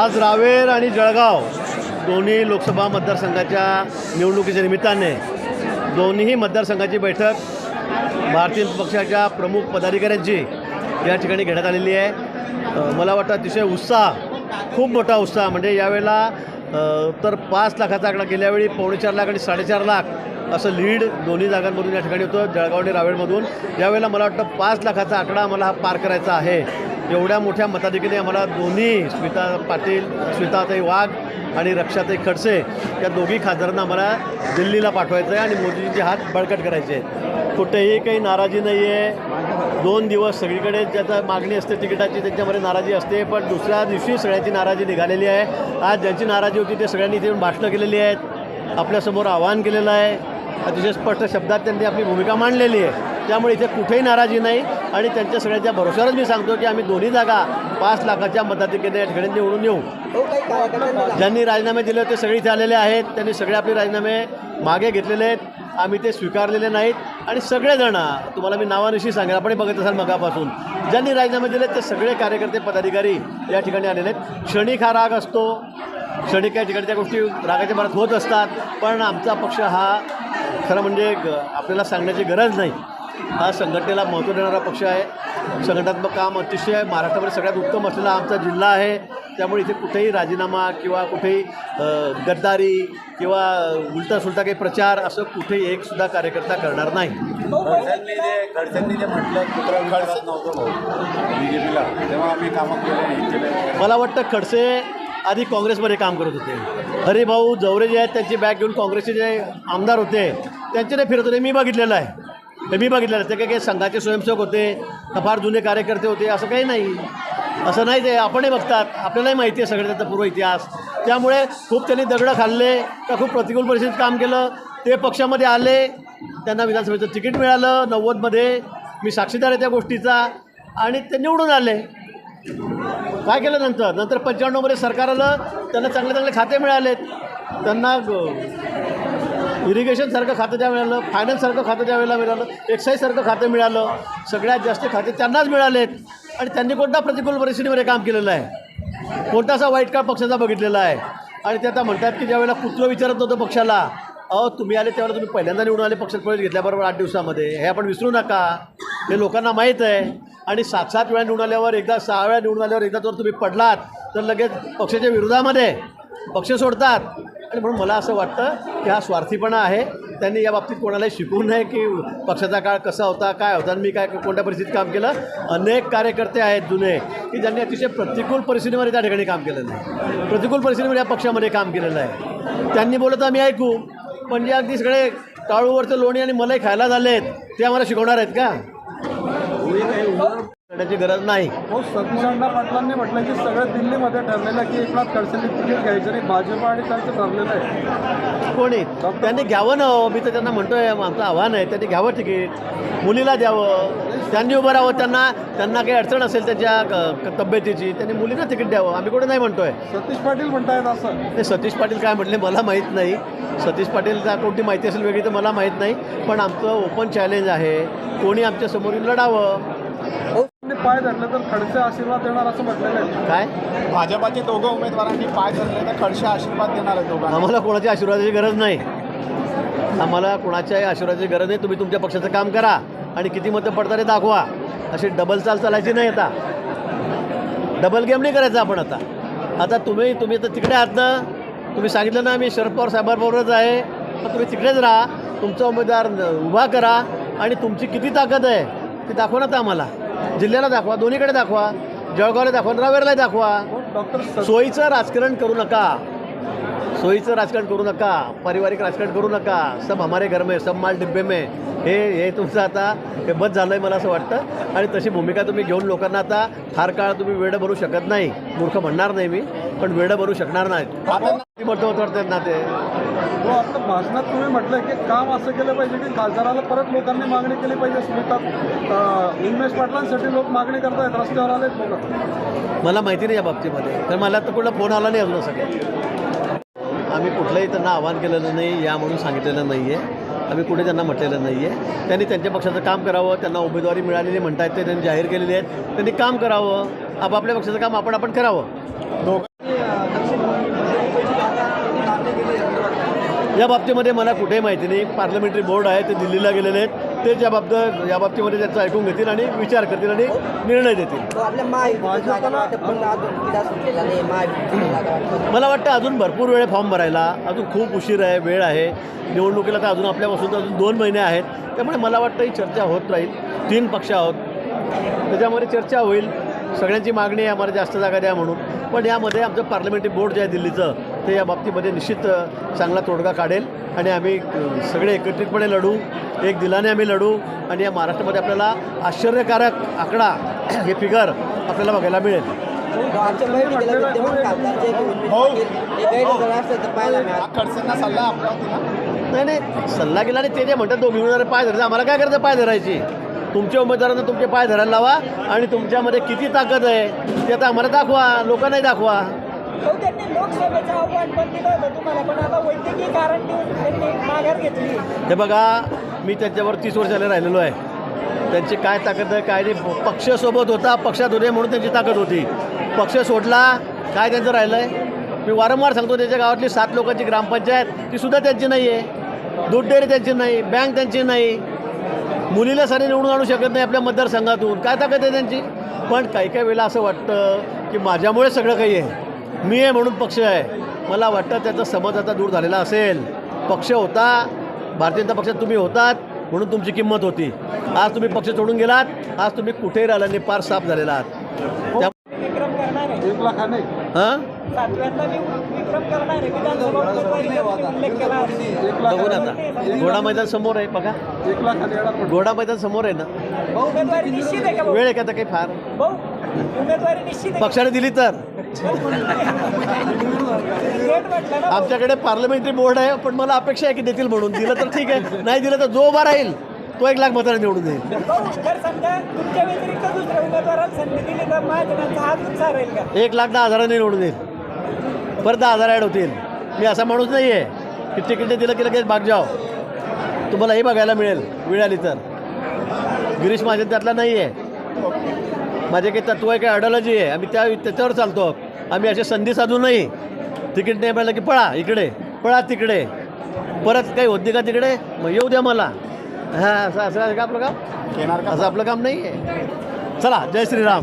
आज रावेर आणि जळगाव दोन्ही लोकसभा मतदारसंघाच्या निवडणुकीच्या निमित्ताने दोन्हीही मतदारसंघाची बैठक भारतीय जनता पक्षाच्या प्रमुख पदाधिकाऱ्यांची या ठिकाणी घेण्यात आलेली आहे. मला वाटतं अतिशय उत्साह खूप मोठा उत्साह. म्हणजे यावेळेला तर पाच लाखाचा आकडा गेल्यावेळी पावणे चार लाख आणि साडेचार लाख असं लीड दोन्ही जागांमधून या ठिकाणी होतं जळगाव आणि रावेरमधून. यावेळेला मला वाटतं पाच लाखाचा आकडा मला हा पार करायचा आहे. एवढ्या मोठ्या मताधिकाने आम्हाला दोन्ही स्मिता पाटील स्मिताताई वाघ आणि रक्षाताई खडसे या दोघी खासदारांना आम्हाला दिल्लीला पाठवायचं आहे आणि मोदीजींचे हात बळकट करायचे आहेत. कुठेही काही नाराजी नाही आहे दोन दिवस सगळीकडे ज्याचा मागणी असते तिकिटाची त्यांच्यामध्ये नाराजी असते पण दुसऱ्या दिवशी सगळ्यांची नाराजी निघालेली आहे. आज ज्यांची नाराजी होती ते सगळ्यांनी इथे येऊन भाषणं केलेली आहेत. आपल्यासमोर आवाहन केलेलं आहे. अतिशय स्पष्ट शब्दात त्यांनी आपली भूमिका मांडलेली आहे. त्यामुळे इथे कुठेही नाराजी नाही. आणि त्यांच्या सगळ्यांच्या भरोश्यावरच मी सांगतो की आम्ही दोन्ही जागा पाच लाखाच्या मताधिक्याने या ठिकाणी निवडून येऊ. ज्यांनी राजीनामे दिले होते सगळे इथे आलेले आहेत. त्यांनी सगळे आपले राजीनामे मागे घेतलेले आहेत. आम्ही ते स्वीकारलेले नाहीत. आणि सगळेजण तुम्हाला मी नावानिशी सांगेन आपण बघत असाल मगापासून. ज्यांनी राजीनामे दिले ते सगळे कार्यकर्ते पदाधिकारी या ठिकाणी आलेले आहेत. क्षणिक हा राग असतो. क्षणिक या ठिकाणी त्या गोष्टी रागाच्या भरात होत असतात. पण आमचा पक्ष हा खरं म्हणजे आपल्याला सांगण्याची गरज नाही. हा संघटनेला महत्त्व देणारा पक्ष आहे. संघटनात्मक काम अतिशय महाराष्ट्रामध्ये सगळ्यात उत्तम असलेला आमचा जिल्हा आहे. त्यामुळे इथे कुठेही राजीनामा किंवा कुठेही गद्दारी किंवा उलटा सुलटा काही प्रचार असं कुठेही एक सुद्धा कार्यकर्ता करणार नाही. खडसेंनी जे खडसेंनी जे म्हटलं कुत्रा नव्हतं बी जे पीला तेव्हा आम्ही कामं केले. मला वाटतं खडसे आधी काँग्रेसमध्ये काम करत होते. हरिभाऊ जवरे जे आहेत त्यांची बॅग घेऊन काँग्रेसचे जे आमदार होते त्यांचे ते फिरत होते मी बघितलेलं आहे. हे मी बघितलेलं आहे ते काही काही संघाचे स्वयंसेवक होते का फार जुने कार्यकर्ते होते असं काही नाही. असं नाही ते आपणही बघतात आपल्यालाही माहिती आहे सगळं त्याचा पूर्व इतिहास. त्यामुळे खूप त्यांनी दगडं खाल्ले का खूप प्रतिकूल परिस्थितीत काम केलं. ते पक्षामध्ये आले त्यांना विधानसभेचं तिकीट मिळालं नव्वदमध्ये. मी साक्षीदार आहे त्या गोष्टीचा आणि ते निवडून आले. काय केलं नंतर? नंतर पंच्याण्णवमध्ये सरकार आलं त्यांना चांगले चांगले खाते मिळालेत. त्यांना इरिगेशनसारखं खातं त्या मिळालं फायनान्ससारखं खातं त्यावेळेला मिळालं एक्साईजसारखं खातं मिळालं सगळ्यात जास्त खाते त्यांनाच मिळालेत. आणि त्यांनी कोणता प्रतिकूल परिस्थितीमध्ये काम केलेलं आहे? कोणता असा वाईट काळ पक्षाचा बघितलेला आहे? आणि ते आता म्हणतात की ज्यावेळेला कुठलं विचारत नव्हतं पक्षाला अहो तुम्ही आले त्यावेळेला तुम्ही पहिल्यांदा निवडून आले पक्षात प्रवेश घेतल्याबरोबर आठ दिवसामध्ये. हे आपण विसरू नका. हे लोकांना माहीत आहे. आणि सात सात वेळा निवडून आल्यावर एकदा सहा वेळा निवडून आल्यावर एकदा जर तुम्ही पडलात तर लगेच पक्षाच्या विरोधामध्ये पक्ष सोडतात. आणि म्हणून मला असं वाटतं की हा स्वार्थीपणा आहे. त्यांनी या बाबतीत कोणालाही शिकवू नये की पक्षाचा काळ कसा होता काय होता आणि मी काय कोणत्या परिस्थितीत काम केलं. अनेक कार्यकर्ते आहेत जुने की ज्यांनी अतिशय प्रतिकूल परिस्थितीमध्ये त्या ठिकाणी काम केलेलं आहे प्रतिकूल परिस्थितीमध्ये या पक्षामध्ये काम केलेलं आहे. त्यांनी बोलत आम्ही ऐकू पण जे अगदी सगळे टाळूवरचं लोणी आणि मलाई खायला झाले आहेत ते आम्हाला शिकवणार आहेत का? करण्याची गरज नाही. हो सतीश अण्णा पाटलांनी म्हटलं की सगळं दिल्लीमध्ये ठरलेलं की एकनाथ खडसेंनी तिकीट घ्यायचं आणि भाजप आणि त्यांचं ठरलेलं आहे. कोणी? त्यांनी घ्यावं ना हो. मी तर त्यांना म्हणतोय आमचं आव्हान आहे त्यांनी घ्यावं तिकीट. मुलीला द्यावं. त्यांनी उभं राहावं. त्यांना त्यांना काही अडचण असेल त्यांच्या तब्येतीची त्यांनी मुलीला तिकीट द्यावं. आम्ही कुठे नाही म्हणतोय. सतीश पाटील म्हणतायत असं. ते सतीश पाटील काय म्हटले मला माहीत नाही. सतीश पाटीलचा कोणती माहिती असेल वेगळी तर मला माहीत नाही. पण आमचं ओपन चॅलेंज आहे. कोणी आमच्यासमोर येऊन लढावं? त्यांनी पाय धरले तर खडसे आशीर्वाद देणार असं म्हटलेलं आहे. काय? भाजपाचे दोघं उमेदवारांनी पाय धरले तर खडसे आशीर्वाद देणार आहेत दोघांना. आम्हाला कोणाच्या आशीर्वादाची गरज नाही. आम्हाला कोणाच्याही आशीर्वादाची गरज नाही. तुम्ही तुमच्या पक्षाचं काम करा आणि किती मतं पडतात हे दाखवा. अशी डबल चाल चालायची नाही आता. डबल गेम नाही करायचं आपण आता. आता तुम्ही तुम्ही आता तिकडे आहात ना. तुम्ही सांगितलं ना मी शरद पवार साहेबांबरोबरच आहे. मग तुम्ही तिकडेच राहा. तुमचा उमेदवार उभा करा आणि तुमची किती ताकद आहे ती दाखवा ना आता आम्हाला. जिल्ह्याला दाखवा दोन्हीकडे दाखवा जळगावला दाखवा रावेरला दाखवा. डॉक्टर सोयीचं राजकारण करू नका. सोयीचं राजकारण करू नका. पारिवारिक राजकारण करू नका. सब हमारे घर में सब माल डिब्बे में. हे हे तुमचं आता हे बस झालं आहे मला असं वाटतं. आणि तशी भूमिका तुम्ही घेऊन लोकांना आता फार काळ तुम्ही वेळ भरू शकत नाही. मूर्ख म्हणणार नाही मी पण वेळ भरू शकणार नाहीत. आता वाटतात ना ते. हो आपलं भाषणात तुम्ही म्हटलं की काम असं केलं पाहिजे की खासदाराला परत लोकांनी मागणी केली पाहिजे. स्मिता उमेश पाटलांसाठी लोक मागणी करतायत रस्त्यावर आलेत लोक. मला माहिती नाही या बाबतीमध्ये. तर मला तर कुठला फोन आला नाही अजून आम्ही कुठलंही त्यांना आवाहन केलेलं नाही या म्हणून सांगितलेलं नाही आहे आम्ही कुठे त्यांना म्हटलेलं नाही आहे त्यांनी त्यांच्या पक्षाचं काम करावं त्यांना उमेदवारी मिळालेली म्हणतायत ते त्यांनी जाहीर केलेली आहेत. त्यांनी काम करावं. आपापल्या पक्षाचं काम आपण आपण करावं. या बाबतीमध्ये मला कुठेही माहिती नाही. पार्लमेंटरी बोर्ड आहे ते दिल्लीला गेलेले आहेत. ते त्या बाबत या बाबतीमध्ये त्याचं ऐकून घेतील आणि विचार करतील आणि निर्णय देतील. मला वाटतं अजून भरपूर वेळ फॉर्म भरायला. अजून खूप उशीर आहे वेळ आहे. निवडणुकीला तर अजून आपल्यापासून तर अजून दोन महिने आहेत. त्यामुळे मला वाटतं ही चर्चा होत राहील. तीन पक्ष आहोत. त्याच्यामध्ये चर्चा होईल. सगळ्यांची मागणी आहे आम्हाला जास्त जागा द्या म्हणून. पण यामध्ये आमचं पार्लमेंटरी बोर्ड जे आहे दिल्लीचं ते या बाबतीमध्ये निश्चित चांगला तोडगा काढेल. आणि आम्ही सगळे एकत्रितपणे लढू एक दिलाने आम्ही लढू आणि या महाराष्ट्रामध्ये आपल्याला आश्चर्यकारक आकडा हे फिगर आपल्याला बघायला मिळेल. खडसेंना सल्ला नाही नाही. सल्ला केला आणि ते जे म्हणतात दोघी उमेदवार पाय धरायचं. आम्हाला काय करायचं? पाय धरायची. तुमच्या उमेदवारांना तुमचे पाय धरायला लावा आणि तुमच्यामध्ये किती ताकद आहे ते आता आम्हाला दाखवा लोकांनाही दाखवा. हो त्यांनी लोकसभेचं आव्हान पण दिलं होतं तुम्हाला पण आता वैद्यकीय कारण देऊन त्यांनी माघार घेतली. हे बघा मी त्यांच्यावर तीस वर्षाला राहिलेलो आहे. त्यांची काय ताकद आहे काय नाही. पक्ष सोबत होता पक्षात होते म्हणून त्यांची ताकद होती. पक्ष सोडला काय त्यांचं राहिलं आहे मी वारंवार सांगतो त्याच्या गावातली सात लोकांची ग्रामपंचायत ती सुद्धा त्यांची नाही आहे दूध डेअरी त्यांची नाही बँक त्यांची नाही. मुलीला सारे निवडून आणू शकत नाही आपल्या मतदारसंघातून. काय ताकद आहे त्यांची? पण काही काही वेळेला असं वाटतं की माझ्यामुळे सगळं काही आहे. मी आहे म्हणून पक्ष आहे. मला वाटतं त्याचा समज आता दूर झालेला असेल. पक्ष होता. भारतीय जनता पक्षात तुम्ही होतात म्हणून तुमची किंमत होती. आज तुम्ही पक्ष सोडून गेलात. आज तुम्ही कुठेही राहिला नाही पार साफ झालेला आहात. एक लाखाने हां? बघू ना आता. घोडा मैदान समोर आहे बघा. एक लाखाने घोडा मैदान समोर आहे ना. वेळ आहे का आता काही फार? भाऊ उमेदवारी निश्चित आहे. का? पक्षाने दिली तर. थेट म्हटलं ना. भाऊ. आमच्याकडे पार्लमेंटरी बोर्ड आहे पण मला अपेक्षा आहे की देतील म्हणून. दिलं तर ठीक आहे. नाही दिलं तर जो उभा राहील तो एक लाख मताने निवडून देईल. भाऊ जर समजा तुमच्या व्यतिरिक्त दुसऱ्या उमेदवाराला संधी दिली तर महाजनांचा हात उत्साह राहील का? एक लाख दहा हजारांनी निवडून देईल. परत दहा हजार ॲड होतील. मी असा माणूस नाही आहे की तिकीट दिलं की लगेच भाग जाओ. तुम्हाला हे बघायला मिळेल. वेळ आली तर. गिरीश महाजन त्यातला नाही आहे माझे काही तत्व आहे काही अडॉलॉजी आहे. आम्ही त्या त्याच्यावर चालतो. आम्ही असे संधी साधू नाही. तिकीट नाही मिळालं की पळा इकडे. पळा तिकडे. परत काही होती का तिकडे? मग येऊ द्या मला. हां असं असं का आपलं काम? असं आपलं काम नाही आहे चला जय श्रीराम.